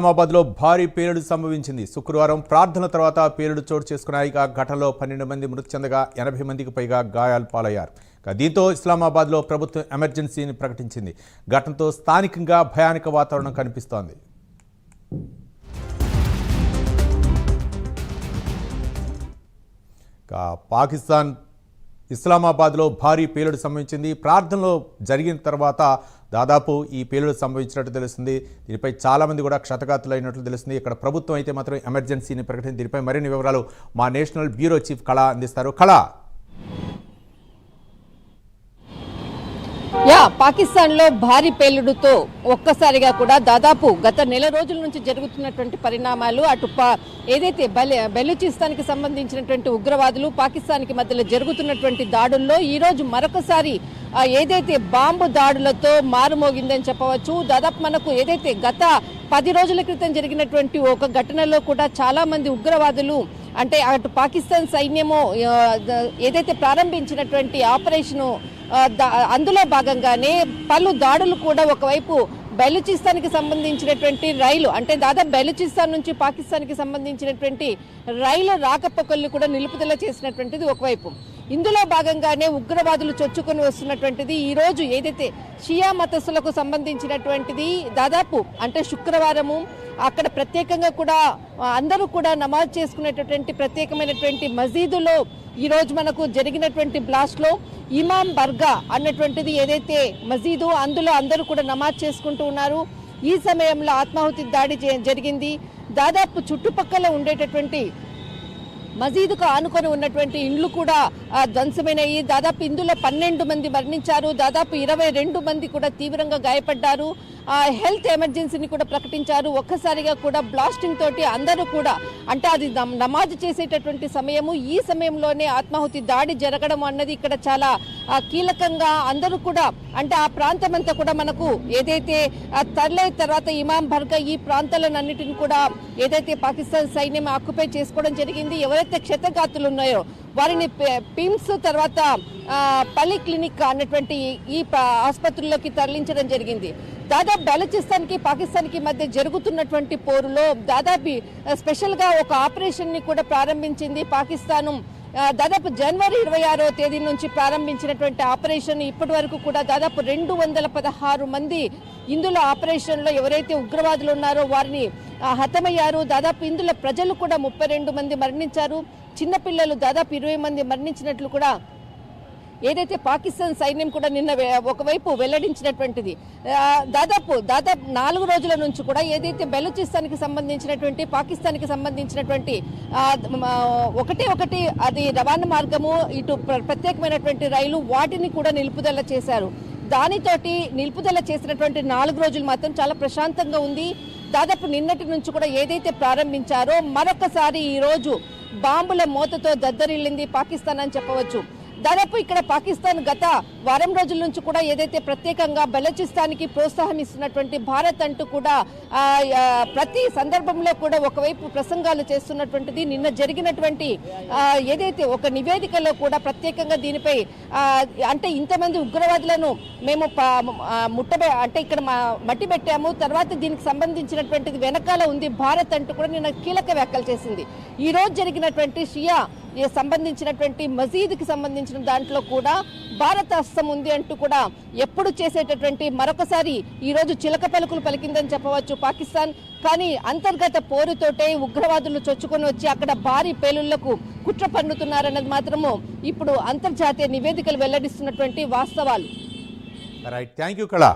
నిజామాబాద్లో భారీ పేలుడు సంభవించింది. శుక్రవారం ప్రార్థన తర్వాత పేలుడు చోటు చేసుకున్నాయి ఇక ఘటనలో పన్నెండు మంది మృతి చెందగా ఎనభై మందికి పైగా గాయాలు పాలయ్యారు. దీంతో ఇస్లామాబాద్లో ప్రభుత్వం ఎమర్జెన్సీని ప్రకటించింది. ఘటనతో స్థానికంగా భయానక వాతావరణం కనిపిస్తోంది. పాకిస్తాన్ ఇస్లామాబాద్లో భారీ పేలుడు సంభవించింది. ప్రార్థనలో జరిగిన తర్వాత దాదాపు ఈ పేలుడు సంభవించినట్టు తెలుస్తుంది. దీనిపై చాలామంది కూడా క్షతగాతులైనట్లు తెలుస్తుంది. ఇక్కడ ప్రభుత్వం అయితే మాత్రం ఎమర్జెన్సీని ప్రకటించి దీనిపై మరిన్ని వివరాలు మా నేషనల్ బ్యూరో చీఫ్ కళ అందిస్తారు. కళ! పాకిస్తాన్లో పాకిస్తాన్లో భారీ పేలుడుతో ఒక్కసారిగా కూడా దాదాపు గత నెల రోజుల నుంచి జరుగుతున్నటువంటి పరిణామాలు అటు ఏదైతే బెలూచిస్తాన్కి సంబంధించినటువంటి ఉగ్రవాదులు పాకిస్తాన్కి మధ్యలో జరుగుతున్నటువంటి దాడుల్లో ఈ రోజు మరొకసారి ఏదైతే బాంబు దాడులతో మారుమోగిందని చెప్పవచ్చు. దాదాపు మనకు ఏదైతే గత పది రోజుల క్రితం జరిగినటువంటి ఒక ఘటనలో కూడా చాలా మంది ఉగ్రవాదులు అంటే అటు పాకిస్తాన్ సైన్యము ఏదైతే ప్రారంభించినటువంటి ఆపరేషను అందులో భాగంగానే పలు దాడులు కూడా ఒకవైపు బెలుచిస్తాన్కి సంబంధించినటువంటి రైలు అంటే దాదాపు బెలుచిస్తాన్ నుంచి పాకిస్తాన్కి సంబంధించినటువంటి రైలు రాకపోకలు కూడా నిలుపుదల చేసినటువంటిది ఒకవైపు. ఇందులో భాగంగానే ఉగ్రవాదులు చొచ్చుకొని వస్తున్నటువంటిది ఈ రోజు ఏదైతే షియా మతస్సులకు సంబంధించినటువంటిది దాదాపు అంటే శుక్రవారము అక్కడ ప్రత్యేకంగా కూడా అందరూ కూడా నమాజ్ చేసుకునేటటువంటి ప్రత్యేకమైనటువంటి మసీదులో ఈరోజు మనకు జరిగినటువంటి బ్లాస్ట్లో ఇమాం బర్గా అన్నటువంటిది ఏదైతే మసీదు అందులో అందరూ కూడా నమాజ్ చేసుకుంటూ ఉన్నారు. ఈ సమయంలో ఆత్మాహుతి దాడి జరిగింది. దాదాపు చుట్టుపక్కల ఉండేటటువంటి మజీద్కు ఆనుకొని ఉన్నటువంటి ఇండ్లు కూడా ధ్వంసమైనవి దాదాపు ఇందులో పన్నెండు మంది మరణించారు. దాదాపు ఇరవై రెండు మంది కూడా తీవ్రంగా గాయపడ్డారు. ఆ, హెల్త్ ఎమర్జెన్సీని కూడా ప్రకటించారు. ఒక్కసారిగా కూడా బ్లాస్టింగ్ తోటి అందరూ కూడా అంటే అది నమ్- నమాజ్ చేసేటటువంటి సమయము ఈ సమయంలోనే ఆత్మాహుతి దాడి జరగడం అన్నది ఇక్కడ చాలా కీలకంగా అందరూ కూడా అంటే ఆ ప్రాంతం అంతా కూడా మనకు ఏదైతే తరలే తర్లే తర్వాత ఇమాం బర్గా ఈ ప్రాంతాలన్నిటిని కూడా ఏదైతే పాకిస్తాన్ సైన్యం ఆక్యుపై చేసుకోవడం జరిగింది ఎవరైతే క్షతగాతులు ఉన్నాయో వారిని పిమ్స్ తర్వాత పల్లి పలి క్లినిక్ అన్నటువంటి ఈ ఆసుపత్రుల్లోకి తరలించడం జరిగింది. దాదాపు బలూచిస్తాన్కి పాకిస్తాన్కి మధ్య జరుగుతున్నటువంటి పోరులో దాదాపు స్పెషల్గా ఒక ఆపరేషన్ని కూడా ప్రారంభించింది పాకిస్తాను. దాదాపు జనవరి ఇరవై ఆరో తేదీ నుంచి ప్రారంభించినటువంటి ఆపరేషన్ ఇప్పటి వరకు కూడా దాదాపు రెండు వందల పదహారు మంది ఇందులో ఆపరేషన్లో ఎవరైతే ఉగ్రవాదులు ఉన్నారో వారిని హతమయ్యారు. దాదాపు ఇందులో ప్రజలు కూడా ముప్పై రెండు మంది మరణించారు. చిన్నపిల్లలు దాదాపు ఇరవై మంది మరణించినట్లు కూడా ఏదైతే పాకిస్తాన్ సైన్యం కూడా నిన్న ఒకవైపు వెల్లడించినటువంటిది. దాదాపు దాదాపు నాలుగు రోజుల నుంచి కూడా ఏదైతే బెలూచిస్తాన్కి సంబంధించినటువంటి పాకిస్తాన్కి సంబంధించినటువంటి ఒకటి ఒకటి అది రవాణా మార్గము ఇటు ప్రత్యేకమైనటువంటి రైలు వాటిని కూడా నిలుపుదల చేశారు. దానితోటి నిలుపుదల చేసినటువంటి నాలుగు రోజులు మాత్రం చాలా ప్రశాంతంగా ఉంది. దాదాపు నిన్నటి నుంచి కూడా ఏదైతే ప్రారంభించారో మరొకసారి ఈ రోజు బాంబుల మోతతో దద్దరిల్లింది పాకిస్తాన్ అని చెప్పవచ్చు. దాదాపు ఇక్కడ పాకిస్తాన్ గత వారం రోజుల నుంచి కూడా ఏదైతే ప్రత్యేకంగా బలూచిస్తాన్కి ప్రోత్సాహం ఇస్తున్నటువంటి భారత్ అంటూ కూడా ప్రతి సందర్భంలో కూడా ఒకవైపు ప్రసంగాలు చేస్తున్నటువంటిది నిన్న జరిగినటువంటి ఏదైతే ఒక నివేదికలో కూడా ప్రత్యేకంగా దీనిపై అంటే ఇంతమంది ఉగ్రవాదులను మేము ముట్టబె అంటే ఇక్కడ మట్టి పెట్టాము. తర్వాత దీనికి సంబంధించినటువంటిది వెనకాల ఉంది భారత్ అంటూ కూడా నిన్న కీలక వ్యాఖ్యలు చేసింది. ఈ రోజు జరిగినటువంటి షియా సంబంధించినటువంటి మజీద్కి సంబంధించిన దాంట్లో కూడా భారత హస్తం ఉంది అంటూ కూడా ఎప్పుడు చేసేటటువంటి మరొకసారి ఈరోజు చిలక పలుకులు పలికిందని చెప్పవచ్చు పాకిస్తాన్. కానీ అంతర్గత పోరుతోటే ఉగ్రవాదులు చొచ్చుకొని వచ్చి అక్కడ భారీ పేలుళ్ళకు కుట్ర పన్నుతున్నారన్నది మాత్రము ఇప్పుడు అంతర్జాతీయ నివేదికలు వెల్లడిస్తున్నటువంటి వాస్తవాలు. రైట్ థ్యాంక్ యూ కళ